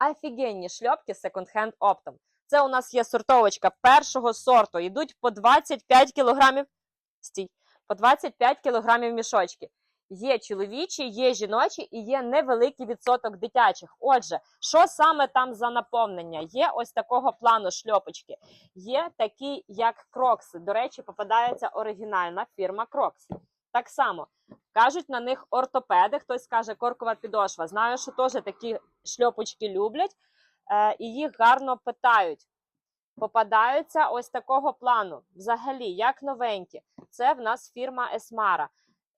Офігенні шльопки секонд-хенд оптом. Це у нас є сортовочка першого сорту. Йдуть по 25 кілограмів. Стій, по 25 кілограмів мішочки. Є чоловічі, є жіночі і є невеликий відсоток дитячих. Отже, що саме там за наповнення? Є ось такого плану шльопочки. Є такі, як крокси. До речі, попадається оригінальна фірма Крокс. Так само кажуть на них ортопеди. Хтось каже коркова підошва. Знаю, що теж такі шльопочки люблять е, і їх гарно питають. Попадаються ось такого плану. Взагалі, як новенькі. Це в нас фірма Есмара.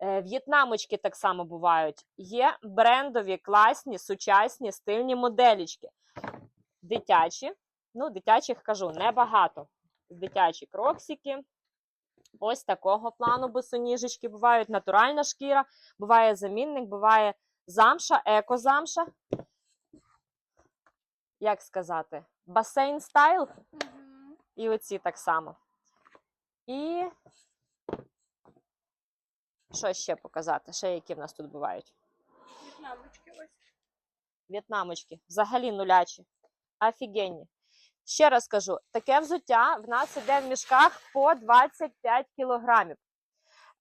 Е, В'єтнамочки так само бувають. Є брендові, класні, сучасні, стильні моделічки. Дитячі. Ну, дитячих кажу, небагато. Дитячі кроксики. Ось такого плану босоніжечки бувають. Натуральна шкіра, буває замінник, буває замша, еко-замша. Як сказати? Басейн стайл. І оці так само. І що ще показати? Ще які в нас тут бувають? В'єтнамочки ось. В'єтнамочки. Взагалі нулячі. Офігенні. Ще раз кажу, таке взуття в нас іде в мішках по 25 кілограмів.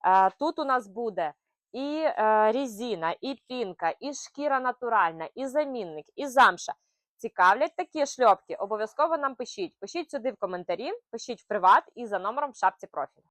Е, Тут у нас буде і е, різина, і пінка, і шкіра натуральна, і замінник, і замша. Цікавлять такі шльопки? Обов'язково нам пишіть. Пишіть сюди в коментарі, пишіть в приват і за номером в шапці профілю.